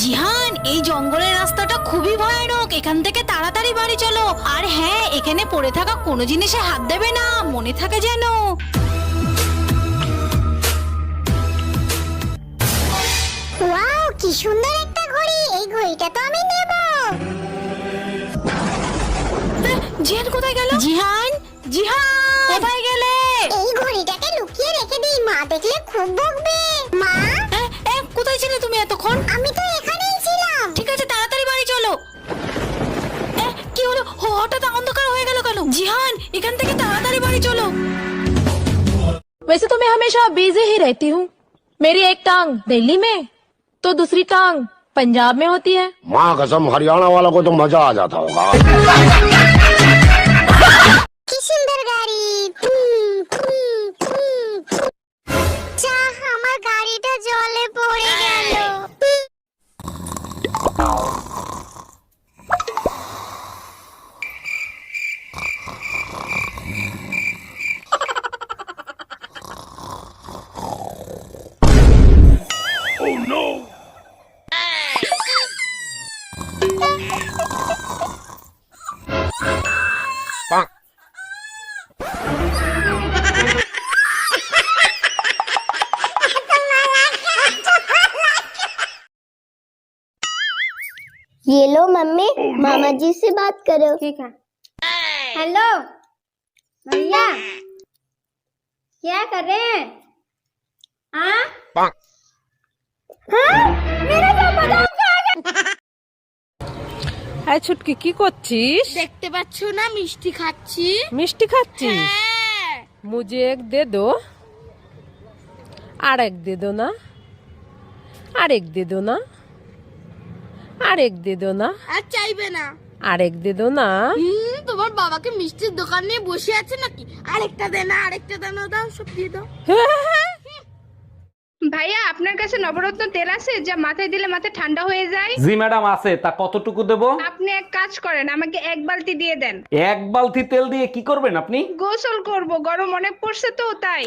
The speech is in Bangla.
জিহান এই জঙ্গলের রাস্তাটা খুবই ভয়ানক। এখান থেকে তাড়াতাড়ি বাড়ি চলো। আর হ্যাঁ এখানে পড়ে থাকা কোনো জিনিসে হাত দেবে না মনে থাকে যেন। ওয়াও কি সুন্দর একটা ঘড়ি। এই ঘড়িটা তো আমি নেব। জিহান কোথায় গেল? জিহান? জিহান! কোথায় গেলে? এই ঘড়িটাকে লুকিয়ে রেখে দিই মা দেখলে খুব বকবে। মা হঠাৎ অন্ধকার হয়ে গেল কেন জিহান এখান থেকে তাড়াতাড়ি বাড়ি চলো वैसे तो मैं हमेशा बिजी ही रहती हूँ मेरी एक टांग दिल्ली में तो दूसरी टांग पंजाब में होती है माँ कसम हरियाणा वाला को तो मजा आ जाता होगा ये लो मम्मी मामा जी से बात करो। ठीक है। हेलो भैया क्या कर रहे हैं हाँ हाँ? मेरा तो बादाम खा गया হ্যাঁ ছুটকি কি করছিস দেখতে পাচ্ছ না মিষ্টি খাচ্ছি মিষ্টি খাচ্ছিস হ্যাঁ মুঝে এক দে দো আর এক দে দো না আর এক দে দো না আর এক দে দো না আর চাইবে না আর এক দে দো না হুম তোমার বাবাকে মিষ্টির দোকান নিয়ে বসে আছে নাকি? আরেকটা দে না আরেকটা দাও না দাও সব দিয়ে দাও। ভাইয়া আপনার কাছে নবরত্ন তেল আছে যা মাথায় দিলে মাথা ঠান্ডা হয়ে যায়? জি ম্যাডাম আছে। তা কতটুকু দেব? আপনি এক কাজ করেন আমাকে এক বালতি দিয়ে দেন। এক বালতি তেল দিয়ে কি করবেন আপনি? গোসল করব গরম অনেক পড়ছে তো তাই।